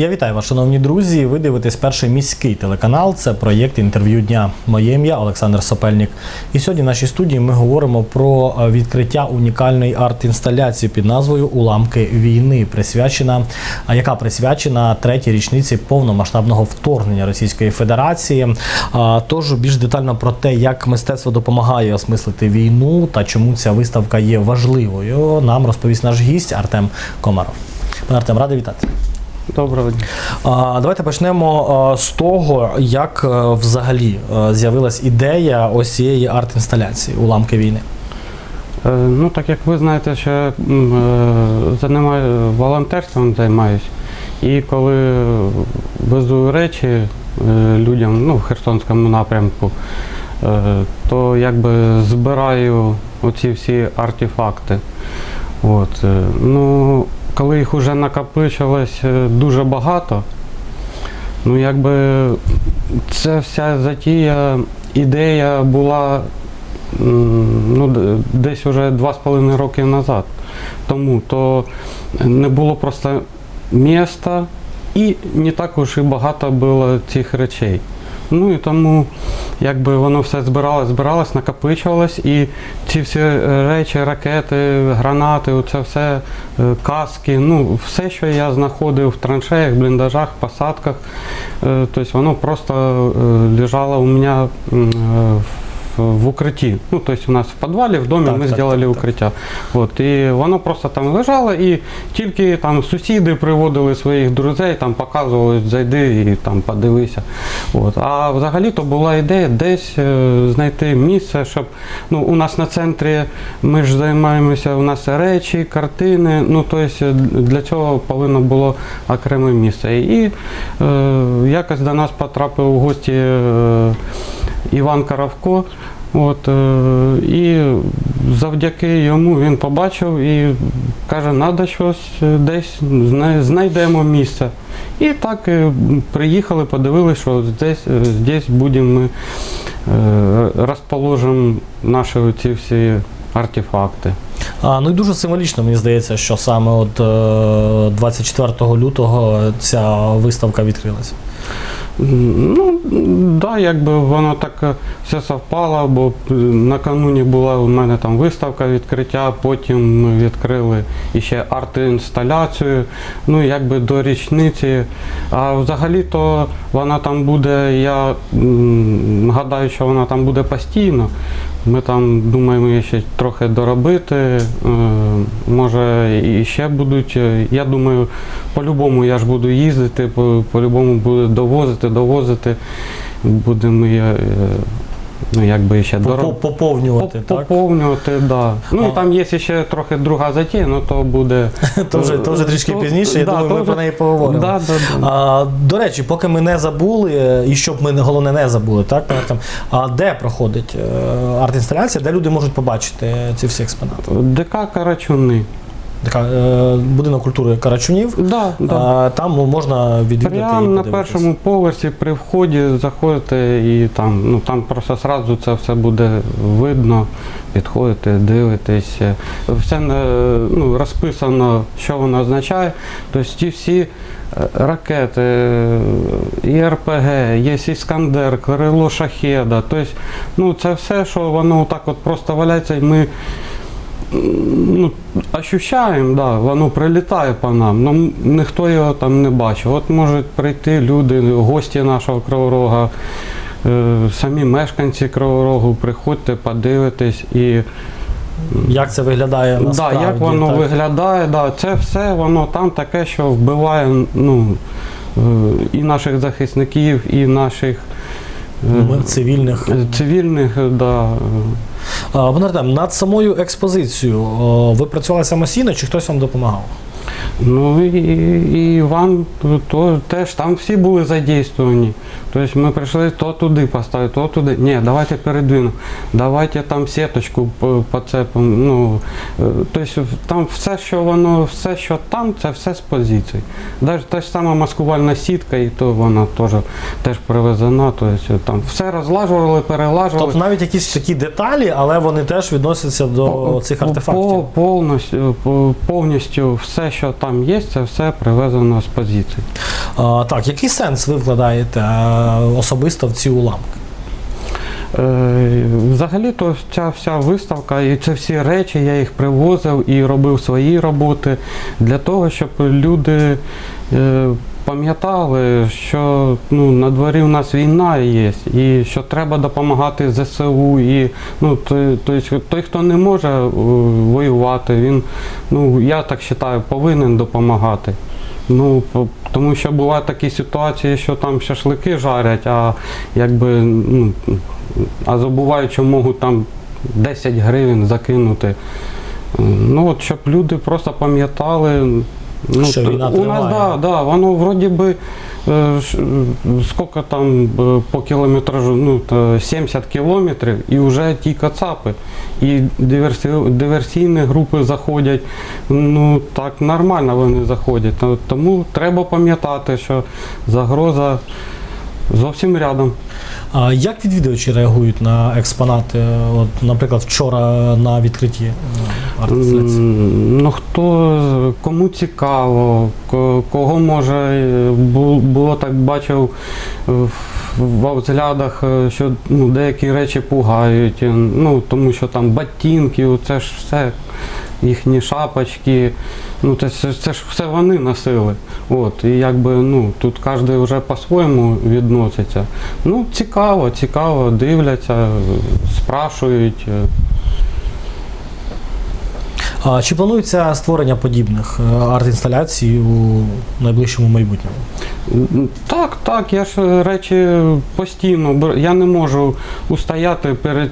Я вітаю вас, шановні друзі. Ви дивитесь перший міський телеканал. Це проєкт інтерв'ю дня. Моє ім'я Олександр Сопельник. І сьогодні в нашій студії ми говоримо про е, відкриття унікальної арт-інсталяції під назвою Уламки війни, присвячена, яка присвячена третій річниці повномасштабного вторгнення Російської Федерації. Тож більш детально про те, як мистецтво допомагає осмислити війну та чому ця виставка є важливою, нам розповість наш гість Артем Комаров. Пане Артем, радий вітати. Доброго дня. А, Давайте почнемо а, з того, як а, взагалі а, з'явилась ідея ось цієї арт-інсталяції уламки війни. Е, Ну, так як ви знаєте, що е, займаю, волонтерством займаюсь. І коли везу речі е, людям ну, в Херсонському напрямку, е, то якби збираю оці всі артефакти. От. е, Ну, коли їх вже накопичилось е, дуже багато, ну якби це вся затія, ідея була ну, десь уже два з половиною роки назад. Тому то не було просто міста і не так уж і багато було цих речей. Ну і тому якби воно все збиралось, збиралось, накопичувалось, і ці всі е, речі, ракети, гранати, оце все, е, каски, ну все, що я знаходив в траншеях, бліндажах, посадках, е, тобто воно просто лежало у мене в в укритті. Ну, тобто у нас в підвалі, в домі Так, ми так, зробили так, так. укриття. От, і воно просто там лежало, і тільки там сусіди приводили своїх друзей, там показували, зайди і там подивися. От. А взагалі то була ідея десь е, знайти місце, щоб ну, у нас на центрі ми ж займаємося, у нас речі, картини. Ну, тобто для цього повинно було окреме місце. І е, якось до нас потрапив у гості е, Іван Каравко. От, е, і завдяки йому він побачив і каже, треба щось е, десь знайдемо місце. І так е, приїхали, подивилися, що здесь, здесь будемо ми розположимо наші ці всі артефакти. А, ну і дуже символічно, мені здається, що саме от е, 24 лютого ця виставка відкрилася. Ну, да, якби воно так е, все совпало, бо е, накануні була у мене там виставка відкриття, потім ми відкрили іще арт-інсталяцію, ну якби до річниці. А взагалі-то вона там буде, я гадаю, що вона там буде постійно. Ми там думаємо ще трохи доробити. е, Може і ще будуть. е, Я думаю, по-любому я ж буду їздити, по- по-любому буду довозити, довозити. Будемо е, ну, якби ще дороб... Поповнювати, так? Поповнювати, да. Ну А. і там є ще трохи друга затія, ну то буде. То вже, то вже трішки То- пізніше, я да, думаю, ми вже- про неї поговоримо. Да, да, да. А, до речі, поки ми не забули, е, і щоб ми головне не забули, так, Артем, а де проходить е, арт-інсталяція, де люди можуть побачити ці всі експонати? ДК Карачуни. Така, е, будинок культури Карачунів. Да, да. А, там можна відвідати. і Прямо на подивитись. першому поверсі при вході заходите і там, ну там просто зразу це все буде видно, підходите, дивитесь. Все е, ну, розписано, що воно означає. Тобто ті всі е, ракети, е, і РПГ, є Іскандер, крило Шахеда. Тобто, ну, це все, що воно так от просто валяється, і ми ну, ощущаємо, да, воно прилітає по нам, але ніхто його там не бачив. От можуть прийти люди, гості нашого Криворога, е, самі мешканці Криворогу, приходьте, подивитесь і Як це виглядає да, як воно так? виглядає, да, це все воно там таке, що вбиває ну, е, і наших захисників, і наших е, Ми цивільних. так. да, А, Пане Артем, над самою експозицією ви працювали самостійно чи хтось вам допомагав? Ну і, і Іван то, теж там всі були задействовані. Тобто ми прийшли то туди поставити, то туди. Ні, давайте передвинемо, давайте там сіточку по- поцепимо. Ну, е, тобто там все, що воно, все, що там, це все з позицій. Навіть та ж сама маскувальна сітка, і то вона теж, теж привезена. Тобто там все розлажували, перелажували. Тобто навіть якісь такі деталі, але вони теж відносяться до По- цих артефактів. по- Повністю, по- повністю все, що там є, це все привезено з позицій. А, так, який сенс ви вкладаєте е, особисто в ці уламки? Е, Взагалі-то ця вся виставка і це всі речі, я їх привозив і робив свої роботи для того, щоб люди е, пам'ятали, що ну, на дворі у нас війна є, і що треба допомагати ЗСУ. І ну, той, той, той хто не може е, воювати, він, ну, я так вважаю, повинен допомагати. Ну, тому що бувають такі ситуації, що там шашлики жарять, а якби ну, а забувають, що можуть там 10 гривень закинути. Ну, от, щоб люди просто пам'ятали. Ну, Що війна у нас, да, да, воно вроді би, е, ш- скільки там е, по кілометражу, ну, то 70 кілометрів, і вже ті кацапи. І диверсі, диверсійні групи заходять, ну так нормально вони заходять. Та- Тому треба пам'ятати, що загроза зовсім рядом. А як відвідувачі реагують на експонати? От, наприклад, вчора на відкритті е, Ну хто кому цікаво, кого може е, було так бачив е, в- взглядах, е, що ну, деякі речі пугають, ну тому що там ботинки, це ж все. Їхні шапочки, ну це, це, ж все вони носили. От, і якби ну тут кожен вже по-своєму відноситься. Ну, цікаво, цікаво, дивляться, спрашують. Е. Чи планується створення подібних е, арт-інсталяцій у найближчому майбутньому? Так, так, я ж речі постійно Я не можу устояти перед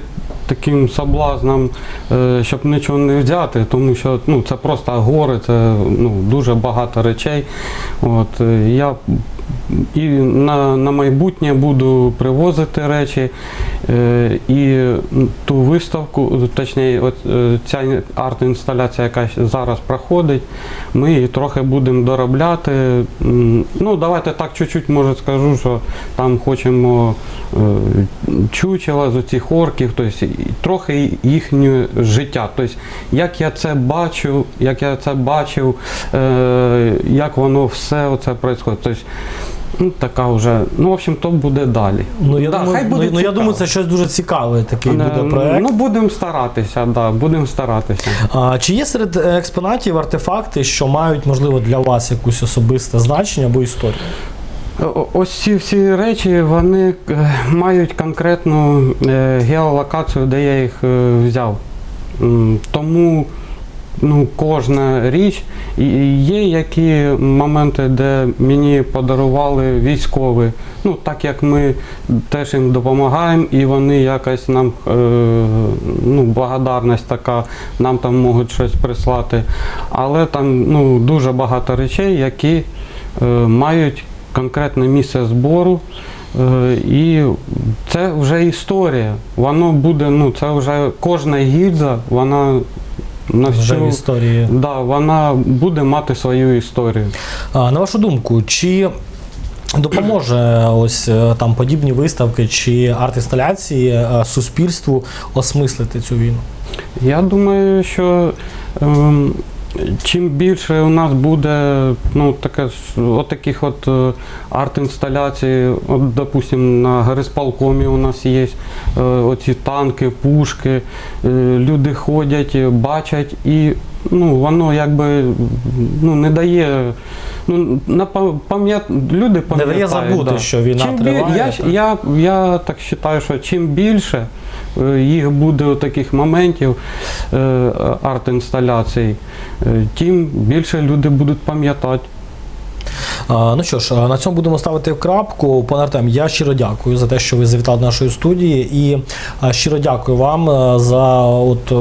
таким соблазном, е, щоб нічого не взяти, тому що ну, це просто гори, це ну, дуже багато речей. От, е, я і на, на майбутнє буду привозити речі. Е, і ту виставку, точніше, е, ця арт-інсталяція, яка зараз проходить, ми її трохи будемо доробляти. Ну, давайте так чуть-чуть може скажу, що там хочемо е, чучела з оцих орків, тобто трохи їхнє життя. Тобто, як я це бачу, як я це бачив, е, як воно все оце відбувається. Тобто, ну, така вже, ну, в общем, то буде далі. Ну я Да, думаю, хай буде ну, ну, я цікаво. думаю, це щось дуже цікаве. Такий Е, буде проект. Ну, будемо старатися, да, будемо старатися. А, чи є серед експонатів артефакти, що мають можливо для вас якусь особисте значення або історію? Ось ці всі речі вони е, мають конкретну е, геолокацію, де я їх е, взяв. Тому ну, кожна річ і є які моменти, де мені подарували військові. Ну, так як ми теж їм допомагаємо, і вони якось нам е, ну, благодарність така, нам там можуть щось прислати. Але там ну, дуже багато речей, які е, мають конкретне місце збору. Е, І це вже історія. Воно буде, ну це вже кожна гільза, вона на всю, історії. да, вона буде мати свою історію. А, на вашу думку, чи допоможе ось е, там подібні виставки чи арт-інсталяції е, суспільству осмислити цю війну? Я думаю, що ем, чим більше у нас буде ну, таке, от таких от е, арт-інсталяцій, от, допустим, на горисполкомі у нас є е, оці танки, пушки, е, люди ходять, бачать і ну, воно якби ну, не дає. Ну, на па- пам'ят... люди Не пам'ятають. дає забути, да. що війна Чим триває. Я, я, я так вважаю, що чим більше е, їх буде таких моментів е, арт-інсталяцій, е, тим більше люди будуть пам'ятати. Ну що ж, на цьому будемо ставити крапку. Пане Артем, я щиро дякую за те, що ви завітали до нашої студії, і щиро дякую вам е, за от е,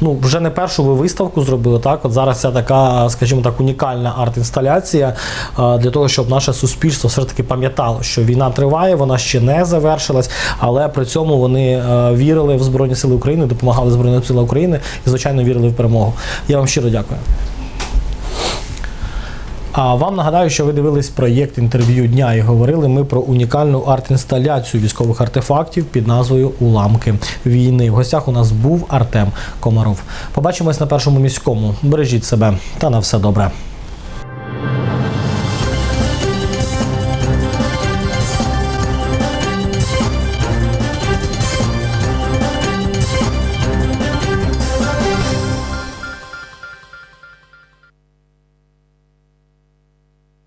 ну вже не першу ви виставку зробили. Так, от зараз ця така, скажімо так, унікальна арт-інсталяція е, для того, щоб наше суспільство все таки пам'ятало, що війна триває, вона ще не завершилась, але при цьому вони вірили в Збройні Сили України, допомагали Збройним силам України і, звичайно, вірили в перемогу. Я вам щиро дякую. А вам нагадаю, що ви дивились проєкт інтерв'ю дня і говорили ми про унікальну арт-інсталяцію військових артефактів під назвою Уламки війни. В гостях у нас був Артем Комаров. Побачимось на першому міському. Бережіть себе та на все добре.